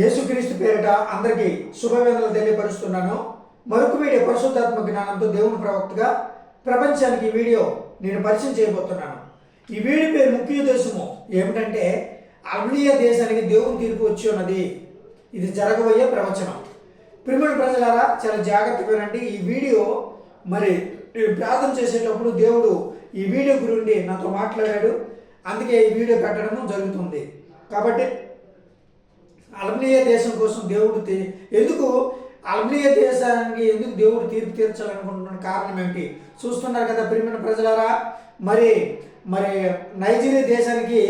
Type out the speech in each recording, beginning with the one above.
యేసుక్రీస్తు పేరిట అందరికీ శుభవేదనలు తెలియపరుస్తున్నాను. మరొక వీడియో పరిశుద్ధాత్మ జ్ఞానంతో దేవుని ప్రవక్తగా ప్రపంచానికి ఈ వీడియో నేను పరిచయం చేయబోతున్నాను. ఈ వీడియో పేరు ముఖ్య ఉద్దేశము ఏమిటంటే అగ్నీయ దేశానికి దేవుని తీర్పు వచ్చి ఉన్నది. ఇది జరగబోయే ప్రవచనం. ప్రిమిడి ప్రజలారా చాలా జాగ్రత్తగా వినండి ఈ వీడియో మరి నేను ప్రార్థన చేసేటప్పుడు దేవుడు ఈ వీడియో గురించి నాతో మాట్లాడాడు. అందుకే ఈ వీడియో పెట్టడం జరుగుతుంది. కాబట్టి అల్బనియా దేశం కోసం దేవుడు ఎందుకు అల్బనియా దేశానికి ఎందుకు దేవుడు తీర్పు తీర్చాలనుకుంటున్న కారణం ఏంటి చూస్తున్నారు కదా ప్రియమైన ప్రజలారా మరి మరి నైజీరియా దేశానికి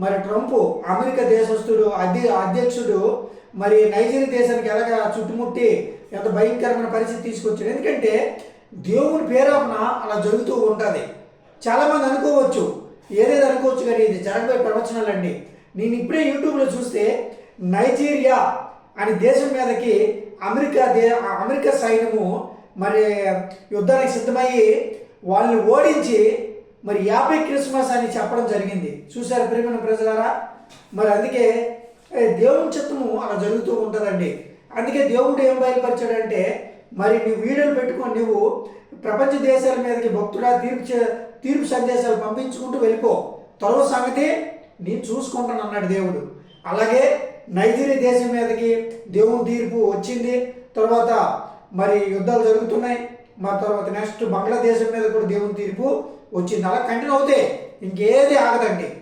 మరి ట్రంప్ అమెరికా దేశస్థుడు అధ్య అధ్యక్షుడు మరి నైజీరియా దేశానికి ఎలాగ చుట్టుముట్టి ఎంత భయంకరమైన పరిస్థితి తీసుకొచ్చాడు? ఎందుకంటే దేవుని పేరాపన అలా జరుగుతూ ఉంటుంది. చాలామంది అనుకోవచ్చు ఏదేది అనుకోవచ్చు కానీ ఇది జరగబోయే ప్రవచనాలండి. నేను ఇప్పుడే యూట్యూబ్లో చూస్తే నైజీరియా అనే దేశం మీదకి అమెరికా దే అమెరికా సైన్యము మరి యుద్ధానికి సిద్ధమయ్యి వాళ్ళని ఓడించి మరి యాభై క్రిస్మస్ అని చెప్పడం జరిగింది. చూశారు ప్రియమైన ప్రజలారా? మరి అందుకే దేవుని చిత్తము అలా జరుగుతూ ఉంటుందండి. అందుకే దేవుడు ఏం బయలుపరిచాడంటే మరి నువ్వు వీడియోలు పెట్టుకొని నువ్వు ప్రపంచ దేశాల మీదకి భక్తుడా తీర్పు తీర్పు సందేశాలు పంపించుకుంటూ వెళ్ళిపో. త్వరవ సంగతి నేను చూసుకుంటాను అన్నాడు దేవుడు. అలాగే నైజీరియా దేశం మీదకి దేవుని తీర్పు వచ్చింది. తర్వాత మరి యుద్ధాలు జరుగుతున్నాయి. మా తర్వాత నెక్స్ట్ బంగ్లాదేశం మీద కూడా దేవుని తీర్పు వచ్చింది. అలా కంటిన్యూ అవుతాయి ఇంకేది ఆగదండి.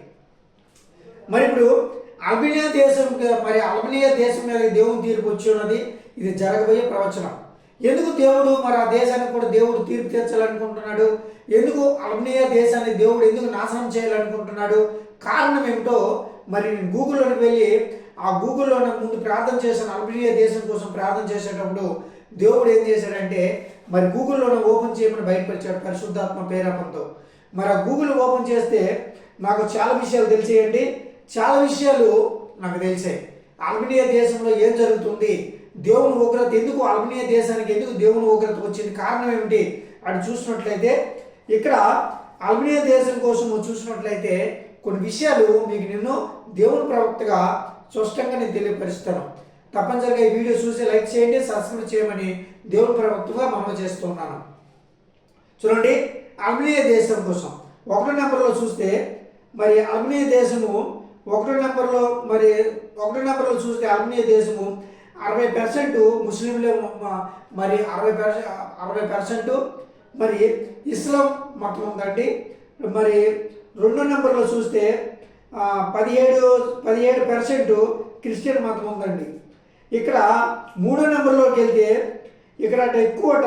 మరి ఇప్పుడు అల్బినియా దేశం మరి అల్బినియా దేశం మీద దేవుని తీర్పు వచ్చి ఉన్నది. ఇది జరగబోయే ప్రవచనం. ఎందుకు దేవుడు మరి ఆ దేశానికి కూడా దేవుడు తీర్పు తీర్చాలనుకుంటున్నాడు? ఎందుకు అల్బినియా దేశాన్ని దేవుడు ఎందుకు నాశనం చేయాలనుకుంటున్నాడు? కారణం ఏమిటో మరి నేను గూగుల్లోకి వెళ్ళి ఆ గూగుల్లో ముందు ప్రార్థన చేశాను అల్బినియా దేశం కోసం ప్రార్థన చేసేటప్పుడు దేవుడు ఏం చేశాడంటే మరి గూగుల్లోనే ఓపెన్ చేయమని బయటపరిచాడు పరిశుద్ధాత్మ పేరాపంతో మరి ఆ గూగుల్ ఓపెన్ చేస్తే నాకు చాలా విషయాలు తెలిసేయండి. చాలా విషయాలు నాకు తెలిసాయి. అల్బినియా దేశంలో ఏం జరుగుతుంది? దేవుని ఉగ్రత ఎందుకు అల్బినియా దేశానికి ఎందుకు దేవుని ఉగ్రత వచ్చింది? కారణం ఏమిటి? అని చూసినట్లయితే ఇక్కడ అల్బినియా దేశం కోసం చూసినట్లయితే కొన్ని విషయాలు మీకు నేను దేవుని ప్రవక్తగా స్పష్టంగా నేను తెలియపరుస్తాను. తప్పనిసరిగా ఈ వీడియో చూసి లైక్ చేయండి సబ్స్క్రైబ్ చేయమని దేవుని ప్రవక్తగా మనం చేస్తున్నాను. చూడండి అగ్నేయ దేశం కోసం. ఒకటో నెంబర్లో చూస్తే మరి అగ్నేయ దేశము ఒకటో నెంబర్లో మరి ఒకటో నెంబర్లో చూస్తే అగ్నేయ దేశము అరవై పర్సెంట్ ముస్లింలే మరి అరవై పర్సెంట్ అరవై పర్సెంట్ మరి ఇస్లాం మతం ఉందండి. మరి రెండో నెంబర్లో చూస్తే పదిహేడు పదిహేడు పర్సెంట్ క్రిస్టియన్ మతం ఉందండి. ఇక్కడ మూడో నెంబర్లోకి వెళ్తే ఇక్కడ ఎక్కువట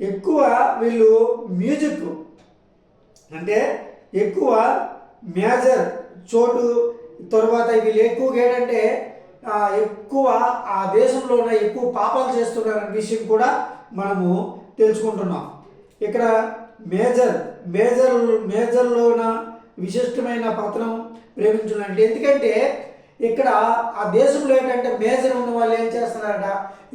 ఎక్కువ వీళ్ళు మ్యూజిక్ అంటే ఎక్కువ మేజర్ చోటు తర్వాత వీళ్ళు ఎక్కువగా ఏంటంటే ఎక్కువ ఆ దేశంలో ఉన్న ఎక్కువ పాపాలు చేస్తున్నారనే విషయం కూడా మనము తెలుసుకుంటున్నాం. ఇక్కడ మేజర్ మేజర్ మేజర్లోన విశిష్టమైన పత్రం ప్రేమించాలంటే ఎందుకంటే ఇక్కడ ఆ దేశంలో ఏంటంటే మేజర్ ఉన్న వాళ్ళు ఏం చేస్తున్నారట?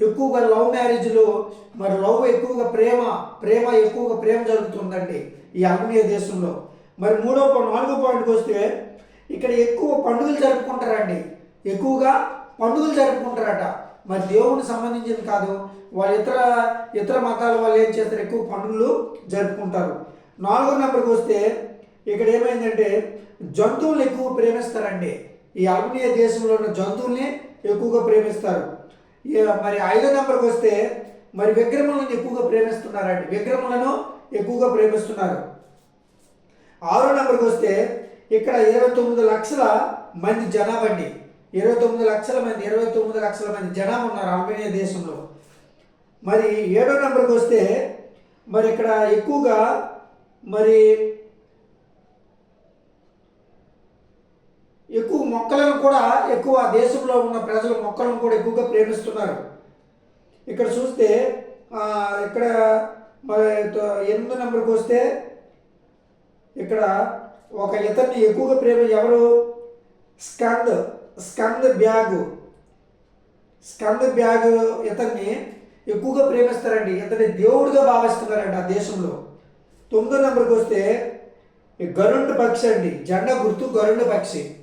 ఎక్కువగా లవ్ మ్యారేజ్లు మరి లవ్ ఎక్కువగా ప్రేమ ప్రేమ ఎక్కువగా ప్రేమ జరుగుతుందండి ఈ అగ్నేయ దేశంలో. మరి మూడో పాయింట్ నాలుగో పాయింట్కి వస్తే ఇక్కడ ఎక్కువ పండుగలు జరుపుకుంటారండి. ఎక్కువగా పండుగలు జరుపుకుంటారట. మరి దేవుడికి సంబంధించింది కాదు. వాళ్ళ ఇతర ఇతర మతాల వాళ్ళు ఏం చేస్తారు? ఎక్కువ పండుగలు జరుపుకుంటారు. నాలుగో నెంబర్కి వస్తే ఇక్కడ ఏమైందంటే జంతువులు ఎక్కువ ప్రేమిస్తారండి. ఈ అల్బనియా దేశంలో ఉన్న జంతువుల్ని ఎక్కువగా ప్రేమిస్తారు. మరి ఐదో నెంబర్కి వస్తే మరి విగ్రహములను ఎక్కువగా ప్రేమిస్తున్నారండి. విగ్రహములను ఎక్కువగా ప్రేమిస్తున్నారు. ఆరో నెంబర్కి వస్తే ఇక్కడ ఇరవై తొమ్మిది లక్షల మంది జనాభా అండి. ఇరవై తొమ్మిది లక్షల మంది ఇరవై తొమ్మిది లక్షల మంది జనాభా ఉన్నారు ఆల్బేనియా దేశంలో. మరి ఏడో నెంబర్కి వస్తే మరి ఇక్కడ ఎక్కువగా మరి ఎక్కువ మొక్కలను కూడా ఎక్కువ దేశంలో ఉన్న ప్రజలు మొక్కలను కూడా ఎక్కువగా ప్రేమిస్తున్నారు. ఇక్కడ చూస్తే ఇక్కడ మరి ఎనిమిది నెంబర్కి వస్తే ఇక్కడ ఒక ఇతన్ని ఎక్కువగా ప్రేమ ఎవరు? స్కంద్. స్కంద్ బ్యాగ్. స్కంద్ బ్యాగ్ ఇతన్ని ఎక్కువగా ప్రేమిస్తారండి. ఇతని దేవుడిగా భావిస్తున్నారండి ఆ దేశంలో. తొమ్మిదో నెంబర్కి వస్తే గరుండు పక్షి అండి. జెండా గుర్తు గరుండ పక్షి.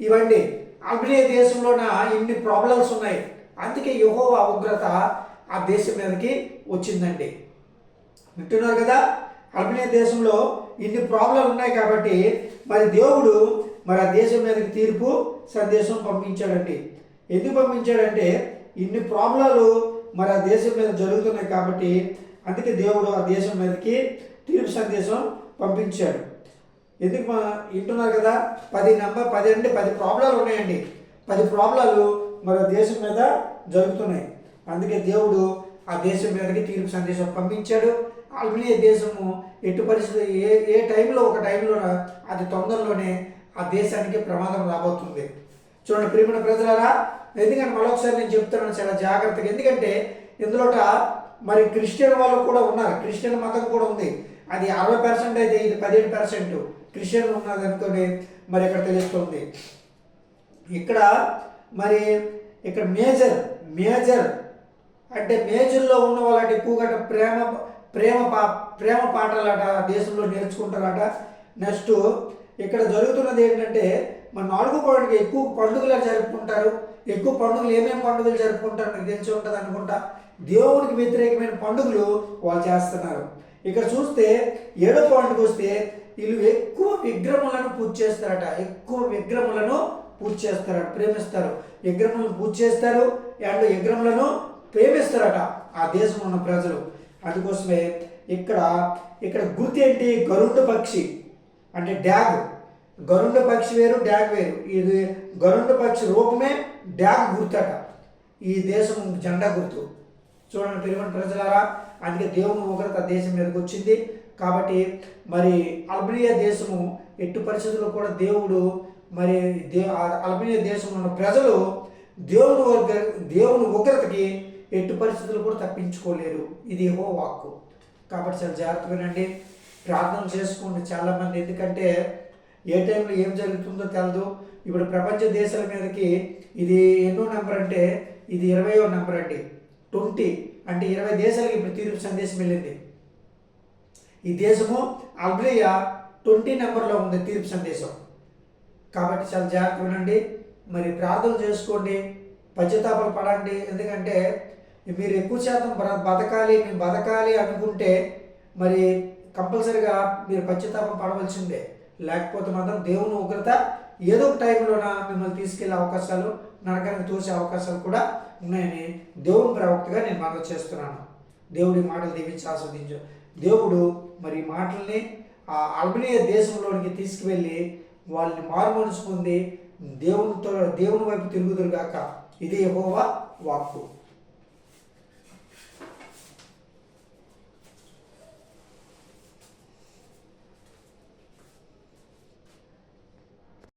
ఇవండి అభినయ దేశంలోన ఇన్ని ప్రాబ్లమ్స్ ఉన్నాయి. అందుకే యెహోవా ఉగ్రత ఆ దేశం మీదకి వచ్చిందండి. వింటున్నారు కదా? అభినయ దేశంలో ఇన్ని ప్రాబ్లం ఉన్నాయి కాబట్టి మరి దేవుడు మరి ఆ దేశం మీదకి తీర్పు సందేశం పంపించాడండి. ఎందుకు పంపించాడంటే ఇన్ని ప్రాబ్లాలు మరి ఆ దేశం మీద జరుగుతున్నాయి కాబట్టి అందుకే దేవుడు ఆ దేశం మీదకి తీర్పు సందేశం పంపించాడు. ఎందుకు మా వింటున్నారు కదా? పది నెంబర్ పది అంటే పది ప్రాబ్లాలు ఉన్నాయండి. పది ప్రాబ్లాలు మరి దేశం మీద జరుగుతున్నాయి. అందుకే దేవుడు ఆ దేశం మీదకి తీర్పు సందేశం పంపించాడు. ఆల్రెడీ దేశము ఎటు పరిస్థితి ఏ ఏ టైంలో ఒక టైంలో అది తొందరలోనే ఆ దేశానికి ప్రమాదం రాబోతుంది. చూడండి ప్రియమైన ప్రజలారా ఎందుకంటే మరొకసారి నేను చెప్తున్నాను చాలా జాగ్రత్తగా. ఎందుకంటే ఇందులోట మరి క్రిస్టియన్ వాళ్ళు కూడా ఉన్నారు. క్రిస్టియన్ మతం కూడా ఉంది. అది అరవై పర్సెంట్ అయితే ఇది పదిహేడు పర్సెంట్. క్రిస్టియన్ ఉన్నదనుకోని మరి ఇక్కడ తెలుస్తుంది. ఇక్కడ మరి ఇక్కడ మేజర్ మేజర్ అంటే మేజర్లో ఉన్న వాళ్ళకి ఎక్కువగా ప్రేమ ప్రేమ పా ప్రేమ పాటలట దేశంలో నేర్చుకుంటారట. నెక్స్ట్ ఇక్కడ జరుగుతున్నది ఏంటంటే మన నాలుగు పండుగ ఎక్కువ పండుగలు జరుపుకుంటారు? ఎక్కువ పండుగలు ఏమేమి పండుగలు జరుపుకుంటారు? మీకు తెలిసి ఉంటుంది అనుకుంటా. దేవునికి వ్యతిరేకమైన పండుగలు వాళ్ళు చేస్తున్నారు. ఇక్కడ చూస్తే ఏడో పాయింట్కి వస్తే వీళ్ళు ఎక్కువ విగ్రహములను పూజ చేస్తారట. ఎక్కువ విగ్రహములను పూజ చేస్తారట ప్రేమిస్తారు. విగ్రహములను పూజ చేస్తారు అండ్ విగ్రహములను ప్రేమిస్తారట ఆ దేశంలో ఉన్న ప్రజలు. అందుకోసమే ఇక్కడ ఇక్కడ గుర్తు ఏంటి? గరుడ పక్షి. అంటే డ్యాగ్. గరుడ పక్షి వేరు డ్యాగ్ వేరు. ఇది గరుడ పక్షి రూపమే డ్యాగ్ గుర్తట. ఈ దేశం జెండా గుర్తు. చూడండి తెలియని ప్రజలారా అందుకే దేవుని ఉగ్రత దేశం మీదకి వచ్చింది. కాబట్టి మరి అల్బనియా దేశము ఎట్టు పరిస్థితుల్లో కూడా దేవుడు మరి దే అల్బనియా దేశంలో ఉన్న ప్రజలు దేవుని వర్గ దేవుని ఉగ్రతకి ఎట్టు పరిస్థితులు కూడా తప్పించుకోలేరు. ఇది ఏవో వాక్కు. కాబట్టి చాలా జాగ్రత్తగా వినండి. ప్రార్థన చేసుకోండి చాలామంది. ఎందుకంటే ఏ టైంలో ఏం జరుగుతుందో తెలదు. ఇప్పుడు ప్రపంచ దేశాల మీదకి ఇది ఎన్నో నెంబర్ అంటే ఇది ఇరవయో నెంబర్ అండి. ట్వంటీ అంటే ఇరవై దేశాలకి ఇప్పుడు తీర్పు సందేశం వెళ్ళింది. ఈ దేశము అల్బేరియా ట్వంటీ నెంబర్లో ఉంది తీర్పు సందేశం. కాబట్టి చాలా జాగ్రత్త ఉండండి. మరి ప్రార్థన చేసుకోండి. పశ్చాత్తాపాలు పడండి. ఎందుకంటే మీరు ఎక్కువ శాతం బ్ర- బతకాలి మేము బతకాలి అనుకుంటే మరి కంపల్సరిగా మీరు పశ్చాత్తాపం పడవలసిందే. లేకపోతే మాత్రం దేవుని ఉగ్రత ఏదో ఒక టైంలోన మిమ్మల్ని తీసుకెళ్ళే అవకాశాలు నరకానికి తోసే అవకాశాలు కూడా ఉన్నాయని దేవుని ప్రవక్తగా నేను మనవి చేస్తున్నాను. దేవుడి మాటలు దీవించి ఆస్వాదించు. దేవుడు మరి మాటల్ని ఆ అల్బనియా దేశంలోనికి తీసుకువెళ్ళి వాళ్ళని మారుమనసు పొంది దేవునితో దేవుని వైపు తిరుగుదురుగాక. ఇది ఎగోవా వాక్కు.